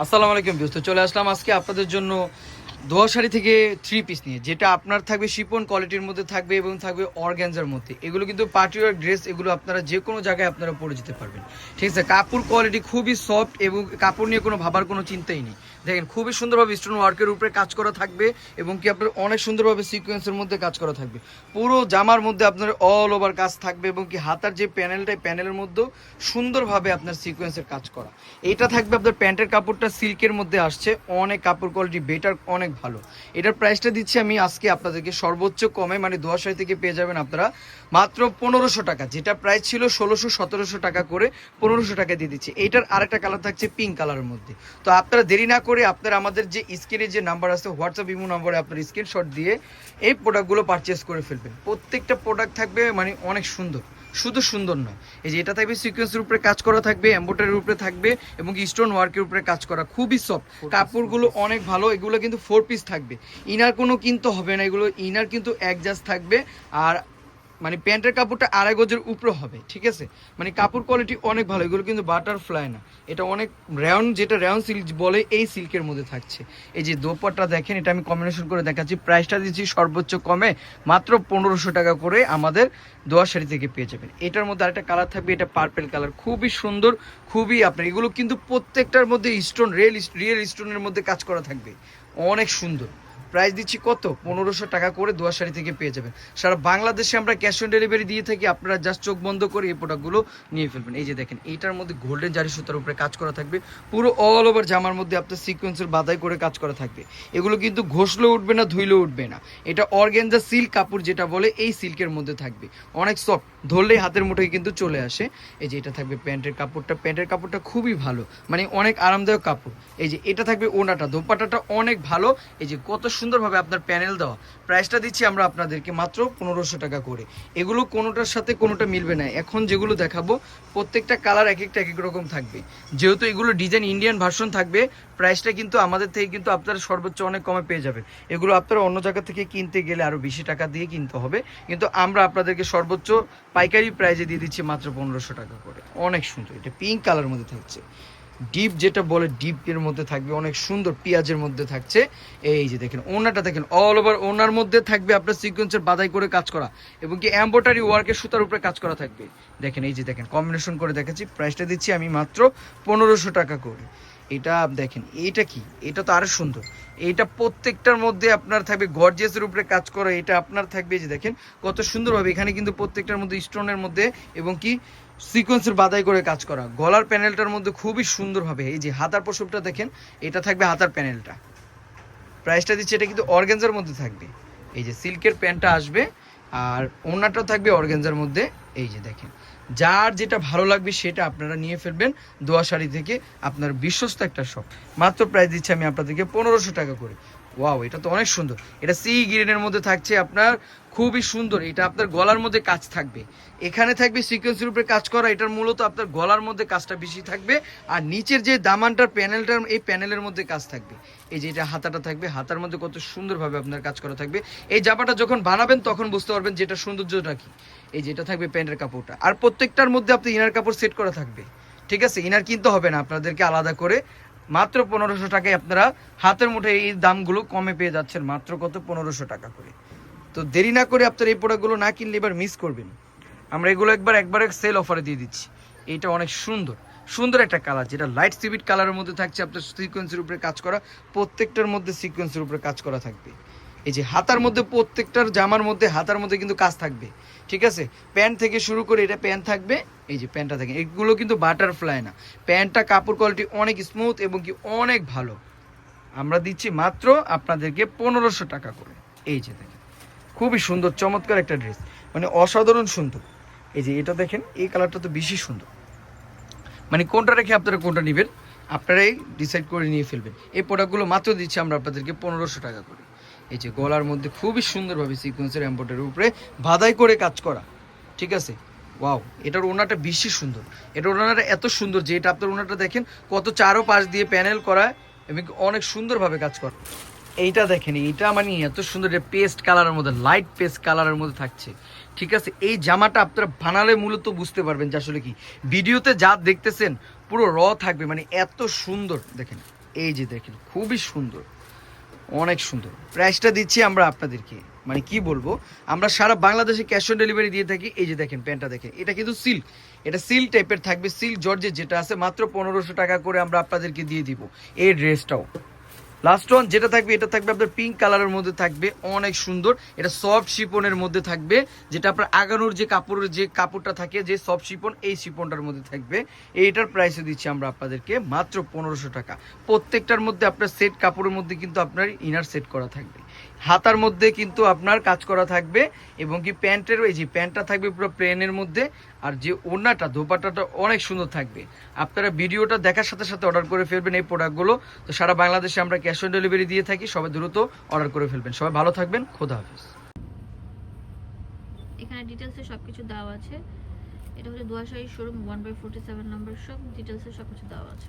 আসসালামু আলাইকুম দোস্ত চলে আসলাম আজকে আপনাদের জন্য দোয়া শাড়ি থেকে থ্রি পিস নিয়ে, যেটা আপনার থাকবে শিপন কোয়ালিটির মধ্যে থাকবে এবং থাকবে অর্গ্যানজার মধ্যে। এগুলো কিন্তু পার্টিওয়ার ড্রেস এগুলো আপনারা যে কোনো জায়গায় আপনারা পরে যেতে পারবেন। ঠিক আছে, কাপড় কোয়ালিটি খুবই সফট এবং কাপড় নিয়ে কোনো ভাবার কোনো চিন্তাই নেই। দেখেন, খুবই সুন্দরভাবে স্টোন ওয়ার্কের উপরে কাজ করা থাকবে এবং কি আপনার অনেক সুন্দরভাবে সিকোয়েন্সের মধ্যে কাজ করা থাকবে। পুরো জামার মধ্যে আপনার অল ওভার কাজ থাকবে এবং কি হাতার যে প্যানেলটা প্যানেলের মধ্যেও সুন্দরভাবে আপনার সিকোয়েন্সের কাজ করা। এটা থাকবে আপনার প্যান্টের কাপড়টা সিল্কের মধ্যে আসছে। অনেক কাপড় কোয়ালিটি বেটার অনেক ভালো। এটার প্রাইসটা দিচ্ছি আমি আজকে আপনাদেরকে সর্বোচ্চ কমে মানে দোয়াশাই থেকে পেয়ে যাবেন আপনারা মাত্র পনেরোশো টাকা, যেটা প্রাইস ছিল ষোলোশো, সতেরোশো টাকা করে পনেরোশো টাকা দিয়ে দিচ্ছি। এইটার আরেকটা কালার থাকছে পিঙ্ক কালারের মধ্যে। তো আপনারা দেরি না করে আপনারা আমাদের যে স্ক্রিনে যে নাম্বার আছে হোয়াটসঅ্যাপ ইমো নাম্বারে আপনার স্ক্রিনশট দিয়ে এই প্রোডাক্টগুলো পারচেস করে ফেলবেন। প্রত্যেকটা প্রোডাক্ট থাকবে মানে অনেক সুন্দর। শুধু সুন্দর নয়। এই যে এটা থাকবে সিকোয়েন্সের উপরে কাজ করা থাকবে এম্বোটারির উপরে থাকবে এবং স্টোন ওয়ার্কের উপরে কাজ করা। খুবই সফট কাপড়গুলো অনেক ভালো এগুলো কিন্তু ফোর পিস থাকবে। ইনার কোনো কিন্তু হবে না এগুলো ইনার কিন্তু অ্যাডজাস্ট থাকবে। আর মানে প্যান্টের কাপড়টা আড়াই গজের উপরে হবে, ঠিক আছে? মানে কাপড় কোয়ালিটি অনেক ভালো, এগুলো কিন্তু বাটারফ্লাই না। এটা অনেক রেয়ন যেটা রেয়ন সিল্ক বলে, এই সিল্কের মধ্যে থাকছে। এই যে দোপাট্টা দেখেন, এটা আমি কম্বিনেশন করে দেখাচ্ছি। প্রাইসটা দিচ্ছি সর্বোচ্চ কমে মাত্র পনেরোশো টাকা করে আমাদের দোয়া শাড়ি থেকে পেয়ে যাবেন। এটার মধ্যে আরেকটা কালার থাকবে, এটা পার্পেল কালার খুবই সুন্দর, খুবই আপনার, এগুলো কিন্তু প্রত্যেকটার মধ্যে স্টোন রিয়েল রিয়েল স্টোনের মধ্যে কাজ করা থাকবে। অনেক সুন্দর। প্রাইস দিচ্ছি কত? পনেরোশো টাকা করে দোয়া শাড়ি থেকে পেয়ে যাবেন। সারা বাংলাদেশে আমরা ক্যাশ অন ডেলিভারি দিয়ে থাকি, আপনারা জাস্ট চোখ বন্ধ করে এই প্রোডাক্টগুলো নিয়ে ফেলবেন। এই যে দেখেন, এইটার মধ্যে গোল্ডেন জারি সুতার উপরে কাজ করা থাকবে। পুরো অল ওভার জামার মধ্যে আপনার সিকোয়েন্সের বাধাই করে কাজ করা থাকবে। এগুলো কিন্তু ঘষলেও উঠবে না, ধুইলেও উঠবে না। এটা অর্গেনজা সিল্ক কাপড় যেটা বলে, এই সিল্কের মধ্যে থাকবে। অনেক সফট ধরলেই হাতের মুঠোয় কিন্তু চলে আসে। এই যে এটা থাকবে প্যান্টের কাপড়টা। প্যান্টের কাপড়টা খুবই ভালো মানে অনেক আরামদায়ক কাপড়। এই যে এটা থাকবে ওনাটা, দোপাটাটা অনেক ভালো। এই যে কত সুন্দরভাবে আপনার প্যানেল দেওয়া। প্রাইসটা দিচ্ছি আমরা আপনাদেরকে মাত্র পনেরোশো টাকা করে। এগুলো কোনোটার সাথে কোনোটা মিলবে না। এখন যেগুলো দেখাবো, প্রত্যেকটা কালার এক একটা, এক রকম থাকবে। যেহেতু এগুলো ডিজাইন ইন্ডিয়ান ভার্সন থাকবে প্রাইসটা কিন্তু আমাদের থেকে কিন্তু আপনারা সর্বোচ্চ অনেক কমে পেয়ে যাবেন। এগুলো আপনারা অন্য জায়গা থেকে কিনতে গেলে আরও বেশি টাকা দিয়ে কিনতে হবে। কিন্তু আমরা আপনাদেরকে সর্বোচ্চ পাইকারি প্রাইজে দিয়ে দিচ্ছি মাত্র পনেরোশো টাকা করে। অনেক সুন্দর। এটা পিঙ্ক কালার মধ্যে থাকছে। ডিপ যেটা বলে ডিপের মধ্যে থাকবে, অনেক সুন্দর পেঁয়াজের মধ্যে থাকছে। এই যে দেখেন, ওনাটা দেখেন অল ওভার ওনার মধ্যে থাকবে আপনার সিকোয়েন্সের বাদাই করে কাজ করা এবং কি এম্বোটারি ওয়ার্কের সুতার উপরে কাজ করা থাকবে। দেখেন, এই যে দেখেন কম্বিনেশন করে দেখাচ্ছি প্রাইসটা দিচ্ছি আমি মাত্র পনেরোশো টাকা করে। এটা দেখেন, এইটা কি? এটা তো আরও সুন্দর। এইটা প্রত্যেকটার মধ্যে আপনার থাকবে গর্জিয়াসের উপরে কাজ করা, এটা আপনার থাকবে যে দেখেন, কত সুন্দরভাবে এখানে কিন্তু প্রত্যেকটার মধ্যে স্টোনের মধ্যে এবং কি সিকোয়েন্সের বাদাই করে কাজ করা। গলার প্যানেলটার মধ্যে খুবই সুন্দরভাবে, এই যে হাতার পশমটা দেখেন, এটা থাকবে হাতার প্যানেলটা প্রাইসটা দিচ্ছে, এটা কিন্তু অর্গেনজার মধ্যে থাকবে। এই যে সিল্কের প্যান্টটা আসবে, আর ওনাটাও থাকবে অর্গেনজার মধ্যে, এই যে দেখেন। যার যেটা ভালো লাগবে সেটা আপনারা নিয়ে ফেলবেন দোয়া শাড়ি থেকে আপনার বিশ্বস্ত একটা শপ মাত্র প্রাইস দিচ্ছে আমি আপনাদেরকে পনেরোশো টাকা করে। ওয়াও, এটা তো অনেক সুন্দর। এটা সি গ্রিনের মধ্যে থাকছে আপনার, খুবই সুন্দর। এটা আপনার গলার মধ্যে কাজ থাকবে। এখানে থাকবে সিকোয়েন্সের উপরে কাজ করা, এটার মূলত আপনার গলার মধ্যে কাজটা বেশি থাকবে। আর নিচের যে দামানটার প্যানেলটার এই প্যানেলের মধ্যে কাজ থাকবে। এই যে এটা হাতাটা থাকবে, হাতার মধ্যে কত সুন্দরভাবে আপনার কাজ করা থাকবে। এই জামাটা যখন বানাবেন, তখন বুঝতে পারবেন যেটা সৌন্দর্যটা কি। এই যেটা থাকবে প্যান্টের কাপড়টা। আর প্রত্যেকটার মধ্যে আপনি ইনার কাপড় সেট করা থাকবে। ঠিক আছে? ইনার কিনতে হবে না, আপনাদেরকে আলাদা করে। মাত্র পনেরোশো টাকায় আপনারা হাতের মুঠে এই দামগুলো কমে পেয়ে যাচ্ছেন মাত্র কত? পনেরোশো টাকা করে। তো দেরি না করে আপনারা এই প্রোডাক্টগুলো না কিনলে এবার মিস করবেন। আমরা এগুলো একবার একবার সেল অফারে দিয়ে দিচ্ছি। এটা অনেক সুন্দর। সুন্দর একটা কালার যেটা লাইট সিভিট কালারের মধ্যে থাকছে, আপনার সিকোয়েন্সের উপরে কাজ করা, প্রত্যেকটার মধ্যে সিকোয়েন্সের উপরে কাজ করা থাকবে। এই যে হাতার মধ্যে প্রত্যেকটার জামার মধ্যে, হাতার মধ্যে কিন্তু কাজ থাকবে, ঠিক আছে? প্যান্ট থেকে শুরু করে এটা প্যান্ট থাকবে, এই যে প্যান্টটা থাকে এগুলো কিন্তু বাটারফ্লাই না। প্যান্টটা কাপড় কোয়ালিটি অনেক স্মুথ এবং কি অনেক ভালো। আমরা দিচ্ছি মাত্র আপনাদেরকে পনেরোশো টাকা করে। এই যে দেখেন, খুবই সুন্দর, চমৎকার একটা ড্রেস মানে অসাধারণ সুন্দর। এই যে এটা দেখেন, এই কালারটা তো বেশি সুন্দর। মানে কোনটা রেখে আপনারা কোনটা নেবেন? আপনারাই ডিসাইড করে নিয়ে ফেলবেন। এই প্রোডাক্টগুলো মাত্র দিচ্ছি আমরা আপনাদেরকে পনেরোশো টাকা করে। এই যে গলার মধ্যে খুবই সুন্দরভাবে সিকোয়েন্সের এম্পোর্টের উপরে বাধাই করে কাজ করা। ঠিক আছে? ওয়াও এটার ওনাটা বেশি সুন্দর। এটার ওনাটা এত সুন্দর যে এটা আপনার ওনাটা দেখেন কত চারো পাশ দিয়ে প্যানেল করা এবং অনেক সুন্দরভাবে কাজ করা। এইটা দেখেন, এইটা মানে এত সুন্দর পেস্ট কালারের মধ্যে লাইট পেস্ট কালারের মধ্যে থাকছে। ঠিক আছে? এই জামাটা আপনারা বানালে মূলত বুঝতে পারবেন যে আসলে কি। ভিডিওতে যা দেখতেছেন পুরো র থাকবে মানে এত সুন্দর। দেখেন, এই যে দেখেন, খুবই সুন্দর। অনেক সুন্দর। প্রাইসটা দিচ্ছি আমরা আপনাদেরকে। মানে কি বলব, আমরা সারা বাংলাদেশে ক্যাশ অন ডেলিভারি দিয়ে থাকি। এই যে দেখেন প্যান্টটা দেখেন, এটা কিন্তু সিল্ক এটা সিল্ক টাইপের থাকবে সিল্ক জর্জের যেটা আছে, মাত্র পনেরোশো টাকা করে আমরা আপনাদেরকে দিয়ে দিব। এই ড্রেসটাও লাস্ট ওয়ান যেটা থাকবে, এটা থাকবে আপনার পিঙ্ক কালারের মধ্যে থাকবে, অনেক সুন্দর। এটা সফট শিপনের মধ্যে থাকবে, যেটা আপনার আগানোর যে কাপড়ের যে কাপড়টা থাকে, যে সফট শিপন এই শিপনটার মধ্যে থাকবে। এইটার প্রাইসে দিচ্ছি আমরা আপনাদেরকে মাত্র পনেরোশো টাকা। প্রত্যেকটার মধ্যে আপনার সেট কাপড়ের মধ্যে কিন্তু আপনার ইনার সেট করা থাকবে। হাতার মধ্যে কিন্তু আপনার কাজ করা থাকবে এবং কি প্যান্টের এই যে প্যান্টটা থাকবে পুরো প্লেনের মধ্যে, আর যে ওড়নাটা, দোপাট্টাটা অনেক সুন্দর থাকবে। আপনারা ভিডিওটা দেখার সাথে সাথে অর্ডার করে ফেলবেন এই প্রোডাক্টগুলো তো সারা বাংলাদেশে আমরা ক্যাশ অন ডেলিভারি দিয়ে থাকি, সবাই দ্রুত অর্ডার করে ফেলবেন। সবাই ভালো থাকবেন, খোদা হাফিজ। এখানে ডিটেলসে সব কিছু দেওয়া আছে। এটা হচ্ছে দুয়াশাহী showroom one by forty seven number shop ডিটেলসে সব কিছু দেওয়া আছে।